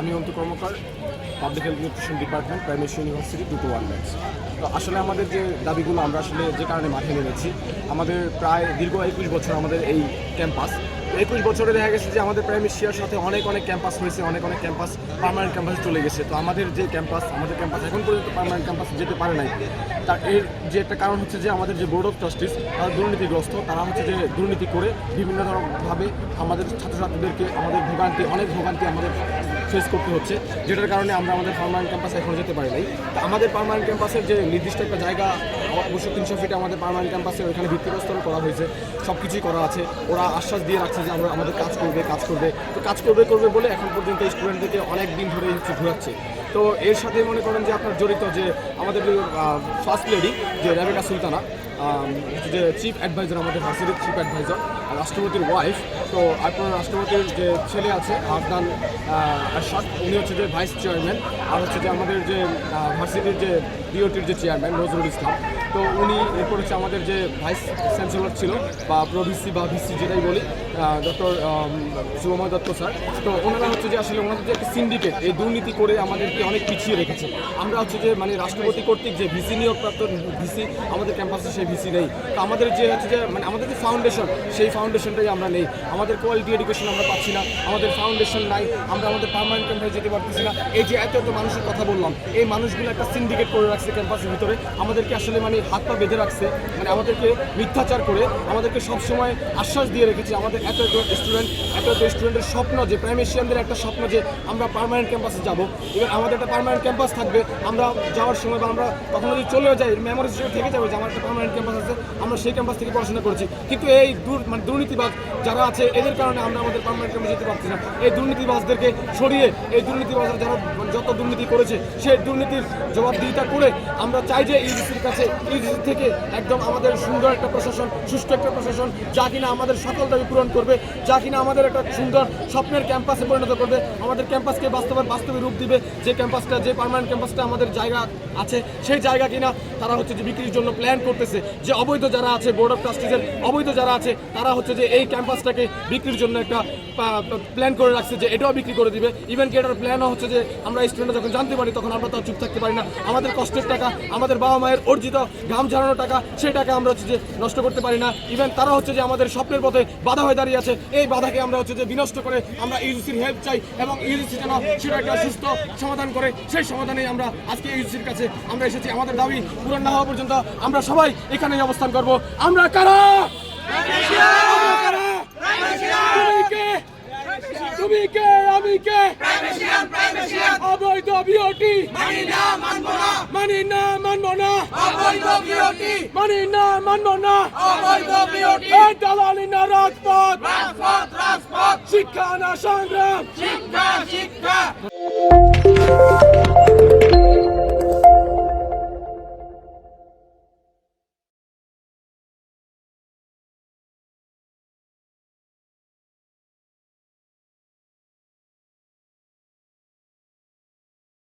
আমি Anta Karmakar public health nutrition department primary university দুটো one batch তো আসলে আমাদের যে দাবিগুলো, আমরা আসলে যে কারণে মাঠে নেমেছি, আমাদের প্রায় দীর্ঘ একুশ বছর আমাদের এই ক্যাম্পাস একুশ বছরে দেখা গেছে যে আমাদের প্রাইমারি শিয়ার সাথে অনেক অনেক ক্যাম্পাস হয়েছে, অনেক অনেক ক্যাম্পাস পার্মানেন্ট ক্যাম্পাসে চলে গেছে। তো আমাদের যে ক্যাম্পাস আমাদের ক্যাম্পাস এখন পর্যন্ত পার্মানেন্ট ক্যাম্পাস যেতে পারে নাই। তার এর যে একটা কারণ হচ্ছে যে আমাদের যে বোর্ড অফ ট্রাস্টিস তারা দুর্নীতিগ্রস্ত। তারা হচ্ছে যে দুর্নীতি করে বিভিন্ন ধরনভাবে আমাদের ছাত্রছাত্রীদেরকে, আমাদের ভোগান্তি, অনেক ভোগান্তি আমাদের ফেস করতে হচ্ছে, যেটার কারণে আমরা আমাদের পার্মানেন্ট ক্যাম্পাসে এখন যেতে পারি নাই। আমাদের পার্মানেন্ট ক্যাম্পাসের যে নির্দিষ্ট একটা জায়গা অবশ্য তিনশো ফিটে আমাদের পার্মানেন্ট ক্যাম্পাসে ওইখানে ভিত্তিপ্রস্তর করা হয়েছে সব কিছুই করা আছে। ওরা আশ্বাস দিয়ে রাখছে যে আমরা আমাদের কাজ করবে কাজ করবে। তো কাজ করবে করবে বলে এখন পর্যন্ত স্টুডেন্টদেরকে অনেক দিন ধরে হচ্ছে ঘোরাচ্ছে। তো এর সাথে মনে করেন যে আপনার জড়িত যে আমাদের ফার্স্ট লেডি যে রেবেকা সুলতানা যে চিফ অ্যাডভাইজার আমাদের হাসিরের চিফ অ্যাডভাইজার রাষ্ট্রপতির ওয়াইফ তো আপনার রাষ্ট্রপতির যে ছেলে আছে আফগান আশাদ উনি হচ্ছে যে ভাইস চেয়ারম্যান আর হচ্ছে যে আমাদের যে ভার্সিটির যে বিওটির যে চেয়ারম্যান নজরুল ইসলাম। তো উনি এরপর হচ্ছে আমাদের যে ভাইস চ্যান্সেলর ছিল, বা প্রভিসি বা ভিসি যেটাই বলি ডক্টর শুভময় দত্ত স্যার। তো ওনারা হচ্ছে যে আসলে ওনাদের যে একটা সিন্ডিকেট এই দুর্নীতি করে আমাদেরকে অনেক পিছিয়ে রেখেছে। আমরা হচ্ছে যে মানে রাষ্ট্রপতি কর্তৃক যে ভিসি নিয়োগপ্রাপ্ত ভিসি আমাদের ক্যাম্পাসে সেই ভিসি নেই। তো আমাদের যে হচ্ছে যে মানে আমাদের যে ফাউন্ডেশন সেই ফাউন্ডেশনটাই আমরা নেই। আমাদের কোয়ালিটি এডুকেশন আমরা পাচ্ছি না। আমাদের ফাউন্ডেশন নাই। আমরা আমাদের পার্মানেন্ট ক্যাম্পাসে যেতে পারতেছি না। এই যে এত এত মানুষের কথা বললাম, এই মানুষগুলো একটা সিন্ডিকেট করে রাখছে। ক্যাম্পাসের ভিতরে, আমাদেরকে আসলে মানে হাত পা বেঁধে রাখছে মানে আমাদেরকে মিথ্যাচার করে, আমাদেরকে সবসময় আশ্বাস দিয়ে রেখেছে, আমাদের এত এত স্টুডেন্ট এত এত স্টুডেন্টের স্বপ্ন যে প্রাইমেশিয়ানদের একটা স্বপ্ন যে, আমরা পার্মানেন্ট ক্যাম্পাসে যাব। এবার আমাদের একটা পার্মানেন্ট ক্যাম্পাস থাকবে, আমরা যাওয়ার সময় বা আমরা কখনো যদি চলেও যাই মেমোরিজ হিসেবে থেকে যাবে যে, আমার একটা পার্মানেন্ট ক্যাম্পাস আছে, আমরা সেই ক্যাম্পাস থেকে পড়াশোনা করেছি। কিন্তু এই দূর মানে দুর্নীতিবাজ যারা আছে, এদের কারণে আমরা আমাদের পার্মানেন্ট ক্যাম্পাসে যেতে পারছি না। এই দুর্নীতিবাজদেরকে সরিয়ে, এই দুর্নীতিবাজরা যারা যত দুর্নীতি করেছে, সেই দুর্নীতির জবাবদিহিতা করে আমরা চাই যে ইউজিসির কাছে ইউজিসি থেকে একদম আমাদের সুন্দর একটা প্রশাসন, সুষ্ঠু একটা প্রশাসন, যা কিনা আমাদের সকল দাবি পূরণ করবে, যা কিনা আমাদের একটা সুন্দর স্বপ্নের ক্যাম্পাসে পরিণত করবে। আমাদের ক্যাম্পাসকে বাস্তবে বাস্তবে রূপ দিবে। যে ক্যাম্পাসটা, যে পার্মানেন্ট ক্যাম্পাসটা আমাদের জায়গা আছে, সেই জায়গা কিনা তারা হচ্ছে যে বিক্রির জন্য প্ল্যান করতেছে। যে অবৈধ যারা আছে বোর্ড অফ ট্রাস্টিজের অবৈধ যারা আছে, তারা হচ্ছে যে এই ক্যাম্পাসটাকে বিক্রির জন্য একটা প্ল্যান করে রাখছে যে এটাও বিক্রি করে দিবে। ইভেন কি এটার প্ল্যানও হচ্ছে যে আমরা স্টুডেন্ট যখন জানতে পারি, তখন আমরা তো চুপ থাকতে পারি না। আমাদের কষ্টের টাকা, আমাদের বাবা মায়ের অর্জিত ঘাম ঝরানো টাকা, সেই টাকা আমরা হচ্ছে যে নষ্ট করতে পারি না। ইভেন তারা হচ্ছে যে আমাদের স্বপ্নের পথে বাধা হয়ে দাঁড়িয়ে আছে। এই বাধাকে আমরা হচ্ছে যে বিনষ্ট করে আমরা ইউজিসির হেল্প চাই এবং ইউজিসি যেন সেটা একটা সুস্থ সমাধান করে, সেই সমাধানেই আমরা আজকে ইউজিসির কাছে আমরা এসেছি। আমাদের দাবি পূরণ না হওয়া পর্যন্ত আমরা সবাই এখানেই অবস্থান করব। আমরা কারা আমরা কারা? তুমি কে? তুমি কে আমি কে অবৈধ বিওটি মানি না মানবো না। মানি না মানবো না। অবৈধ বিওটি মানি না মানবো না। অবৈধ বিওটি এই দালালি না রাজপথ। রাজপথ রাজপথ। শিক্ষা না সংগ্রাম। শিক্ষা শিক্ষা।